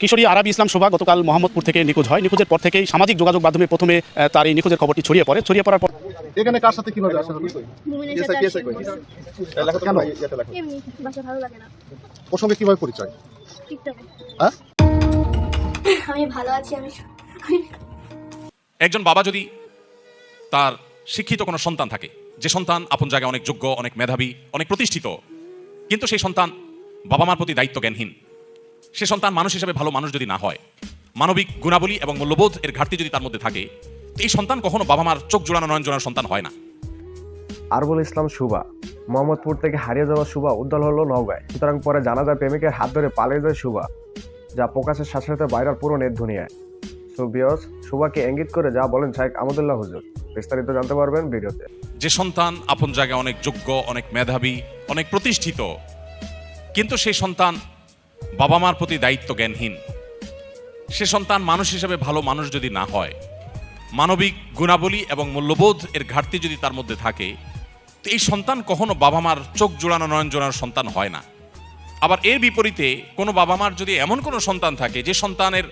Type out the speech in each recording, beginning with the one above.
কিশোরী আরবি ইসলাম শোভা গতকাল মোহাম্মদপুর থেকে নিখোঁজ হয়। নিখোঁজের পর থেকেই সামাজিক যোগাযোগ মাধ্যমে প্রথমে তার এই নিখোঁজের খবরটি ছড়িয়ে পড়ে। ছড়িয়ে পড়ার পর এখানে কার সাথে কীভাবে আসা হলো মুমিনের ইয়েসা সাথে কি এসে কই? লেখা কেন? এমনি বাসা ভালো লাগে না। ওর সঙ্গে কীভাবে পরিচয়? হ্যাঁ? আমি ভালো আছি আমি- একজন বাবা যদি তার শিক্ষিত কোনো সন্তান থাকে যে সন্তান আপন জায়গায় অনেক যোগ্য অনেক মেধাবী অনেক প্রতিষ্ঠিত কিন্তু সেই সন্তান বাবা মার প্রতি দায়িত্ব জ্ঞানহীন সে সন্তান মানুষ হিসেবে ভালো মানুষ যদি না হয় মানবিক গুণাবলী এবং মূল্যবোধ এর ঘাটতি যদি তার মধ্যে থাকে তো এই সন্তান কখনো বাবা মার চোখ জোড়ানো নয়ন জোড়ানো সন্তান হয় না। আরবুল ইসলাম সুবা মোহাম্মদপুর থেকে হারিয়ে যাওয়া সুবা উদ্ধার হলো নওগাঁয়। সুতরাং পরে জানা যায় প্রেমিকের হাত ধরে পালিয়ে যায় সুবা যা প্রকাশের সাথে সাথে ভাইরাল পুরো নেট দুনিয়ায়। সো বিয়স সুবাকে ইঙ্গিত করে যা বলেন শাইখ আমদুল্লাহ হুজুর। বিস্তারিত জানতে পারবেন ভিডিওতে। যে সন্তান আপন জায়গায় অনেক যোগ্য অনেক মেধাবী অনেক প্রতিষ্ঠিত কিন্তু সেই সন্তান বাবা মার প্রতি দায়িত্ব জ্ঞানহীন। সে সন্তান মানুষ হিসেবে ভালো মানুষ যদি না হয়, মানবিক গুণাবলী এবং মূল্যবোধ এর ঘাটতি যদি তার মধ্যে থাকে, তো এই সন্তান কখনো বাবা মার চোখ জোড়ানো, নয়ন জোড়ানো সন্তান হয় না। আবার এর বিপরীতে কোনো বাবা মার যদি এমন কোনো সন্তান থাকে, যে সন্তানের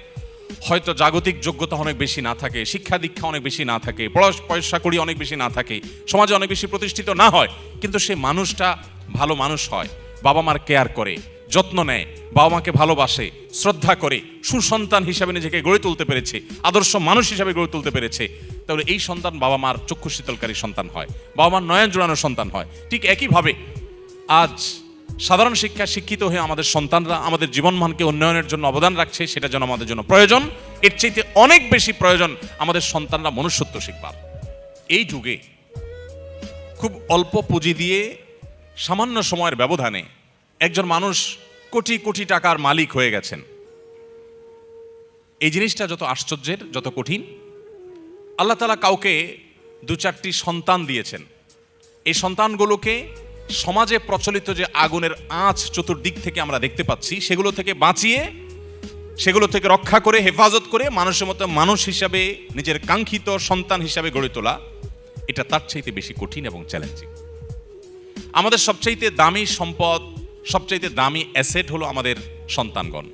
হয়তো জাগতিক যোগ্যতা অনেক বেশি না থাকে, শিক্ষা দীক্ষা অনেক বেশি না থাকে পড়া- পয়সা করি অনেক বেশি না থাকে, সমাজে অনেক বেশি প্রতিষ্ঠিত না হয়, কিন্তু সে মানুষটা ভালো মানুষ হয় বাবা মার কেয়ার করে যত্ন নেয় বাবা মাকে ভালোবাসে, শ্রদ্ধা করে, সুসন্তান হিসাবে নিজেকে গড়ে তুলতে পেরেছে, আদর্শ মানুষ হিসাবে গড়ে তুলতে পেরেছে। তাহলে এই সন্তান বাবা মার চক্ষু শীতলকারী সন্তান হয় বাবা মার নয়ন জোড়ানো সন্তান হয়। ঠিক একইভাবে আজ সাধারণ শিক্ষা শিক্ষিত হয়ে আমাদের সন্তানরা আমাদের জীবনমানকে উন্নয়নের জন্য অবদান রাখছে, সেটা যেন আমাদের জন্য প্রয়োজন। এর চাইতে অনেক বেশি প্রয়োজন আমাদের সন্তানরা মনুষ্যত্ব শিখবার। এই যুগে খুব অল্প পুঁজি দিয়ে সামান্য সময়ের ব্যবধানে একজন মানুষ কোটি কোটি টাকার মালিক হয়ে গেছেন। এই জিনিসটা যত আশ্চর্যের, যত কঠিন, আল্লাহ তালা কাউকে দু চারটি সন্তান দিয়েছেন। এই সন্তানগুলোকে সমাজে প্রচলিত যে আগুনের আঁচ চতুর্দিক থেকে আমরা দেখতে পাচ্ছি, সেগুলো থেকে বাঁচিয়ে, সেগুলো থেকে রক্ষা করে, হেফাজত করে মানুষের মতো মানুষ হিসাবে, নিজের কাঙ্ক্ষিত সন্তান হিসাবে গড়ে তোলা, এটা তার চাইতে বেশি কঠিন এবং চ্যালেঞ্জিং আমাদের সবচাইতে দামি সম্পদ সবচাইতে দামি অ্যাসেট হলো আমাদের সন্তানগণ।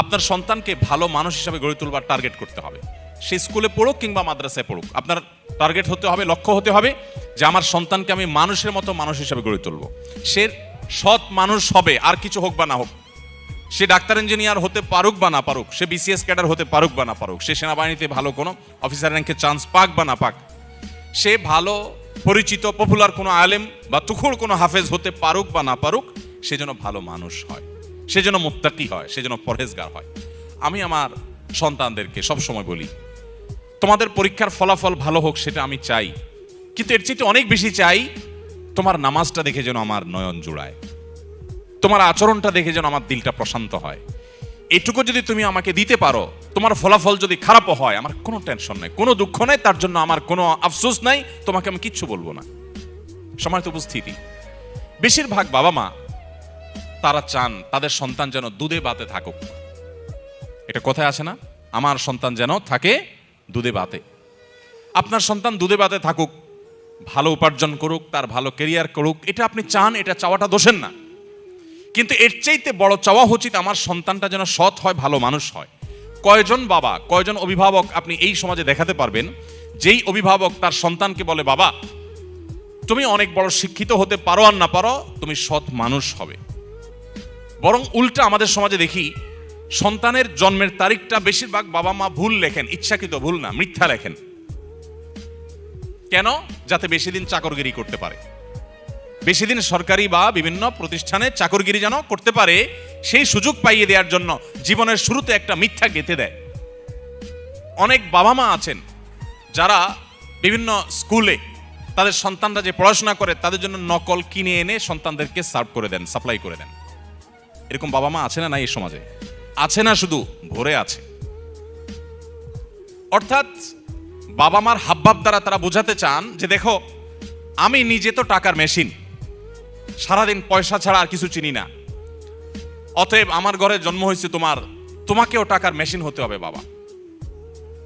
আপনার সন্তানকে ভালো মানুষ হিসাবে গড়ে তুলবার টার্গেট করতে হবে। সে স্কুলে পড়ুক কিংবা মাদ্রাসায় পড়ুক, আপনার টার্গেট হতে হবে, লক্ষ্য হতে হবে যে আমার সন্তানকে আমি মানুষের মতো মানুষ হিসাবে গড়ে তুলব। সে সৎ মানুষ হবে, আর কিছু হোক বা না হোক। সে ডাক্তার, ইঞ্জিনিয়ার হতে পারুক বা না পারুক, সে বিসিএস ক্যাডার হতে পারুক বা না পারুক, সে সেনাবাহিনীতে ভালো কোনো অফিসার র্যাঙ্কে চান্স পাক বা না পাক, সে ভালো, পরিচিত পপুলার কোনো আলেম বা তুখুর কোনো হাফেজ হতে পারুক বা না পারুক সে যেন ভালো মানুষ হয়, সে যেন মুত্তাকি হয়, সে যেন পরহেজগার হয়। আমি আমার সন্তানদেরকে সবসময় বলি, তোমাদের পরীক্ষার ফলাফল ভালো হোক সেটা আমি চাই, কিন্তু এর চেয়ে অনেক বেশি চাই, তোমার নামাজটা দেখে যেন আমার নয়ন জোড়ায়, তোমার আচরণটা দেখে যেন আমার দিলটা প্রশান্ত হয়। এটুকু যদি তুমি আমাকে দিতে পারো, তোমার ফলাফল যদি খারাপও হয়, আমার কোনো টেনশন নাই, কোনো দুঃখ নাই, তার জন্য আমার কোনো আফসোস নাই, তোমাকে আমি কিচ্ছু বলব না। সময় তো উপস্থিতি। বেশিরভাগ বাবা মা তারা চান তাদের সন্তান যেন দুধে বাতে থাকুক। এটা কোথায় আছে না? আমার সন্তান যেন থাকে দুধে বাতে আপনার সন্তান দুধে বাতে থাকুক, ভালো উপার্জন করুক, তার ভালো কেরিয়ার করুক, এটা আপনি চান, এটা চাওয়াটা দোষের না। কিন্তু এর চাইতে বড় চাওয়া উচিত আমার সন্তানটা যেন সৎ হয়, ভালো মানুষ হয়। কয়জন বাবা, কয়জন অভিভাবক আপনি এই সমাজে দেখাতে পারবেন, যেই অভিভাবক তার সন্তানকে বলে, বাবা, তুমি অনেক বড় শিক্ষিত হতে পারো আর না পারো, তুমি সৎ মানুষ হবে। বরং উল্টা আমাদের সমাজে দেখি, সন্তানের জন্মের তারিখটা বেশিরভাগ বাবা মা ভুল লেখেন, ইচ্ছাকৃত ভুল না, মিথ্যা লেখেন। কেন? যাতে বেশি দিন চাকরগিরি করতে পারে। বেশি দিন সরকারি বা বিভিন্ন প্রতিষ্ঠানে চাকরগিরি যেন করতে পারে, সেই সুযোগ পাইয়ে দেওয়ার জন্য জীবনের শুরুতে একটা মিথ্যা গেঁথে দেয়। অনেক বাবা মা আছেন, যারা বিভিন্ন স্কুলে তাদের সন্তানরা যে পড়াশোনা করে, তাদের জন্য নকল কিনে এনে সন্তানদেরকে সার্ভ করে দেন, সাপ্লাই করে দেন। এরকম বাবা মা আছে না নাই এই সমাজে? আছে না শুধু, ভরে আছে। অর্থাৎ বাবা মার হাবভাব দ্বারা তারা বোঝাতে চান যে দেখো, আমি নিজে তো টাকার মেশিন। সারাদিন পয়সা ছাড়া আর কিছু চিনি না। অতএব আমার ঘরে জন্ম হয়েছে তোমার, তোমাকেও টাকার মেশিন হতে হবে বাবা।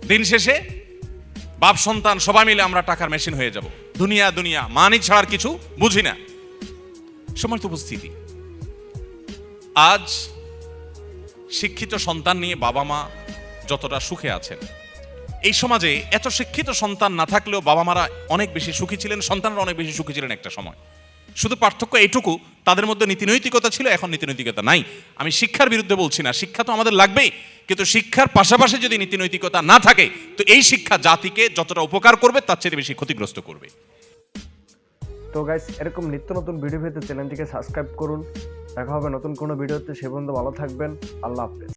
দিন শেষে বাপ সন্তান সবাই মিলে আমরা টাকার মেশিন হয়ে যাব। দুনিয়া দুনিয়া মানি ছাড়ার কিছু বুঝি না। সময় তো উপস্থিতি। আজ শিক্ষিত সন্তান নিয়ে বাবা মা যতটা সুখে আছেন, এই সমাজে এত শিক্ষিত সন্তান না থাকলেও বাবা মারা অনেক বেশি সুখী ছিলেন, সন্তানরা অনেক বেশি সুখী ছিলেন একটা সময়। শুধু পার্থক্য এইটুকু, তাদের মধ্যে নীতিনৈতিকতা ছিল, এখন নীতিনৈতিকতা নাই। আমি শিক্ষার বিরুদ্ধে বলছি না, শিক্ষা তো আমাদের লাগবেই, কিন্তু শিক্ষার পাশাপাশি যদি নীতিনৈতিকতা না থাকে, তো এই শিক্ষা জাতিকে যতটা উপকার করবে, তার চেয়ে বেশি ক্ষতিগ্রস্ত করবে। তো গাইস এরকম নিত্য নতুন ভিডিও পেতে চ্যানেলটিকে সাবস্ক্রাইব করুন। দেখা হবে নতুন কোনো ভিডিওতে সে পর্যন্ত ভালো থাকবেন আল্লাহ হাফেজ।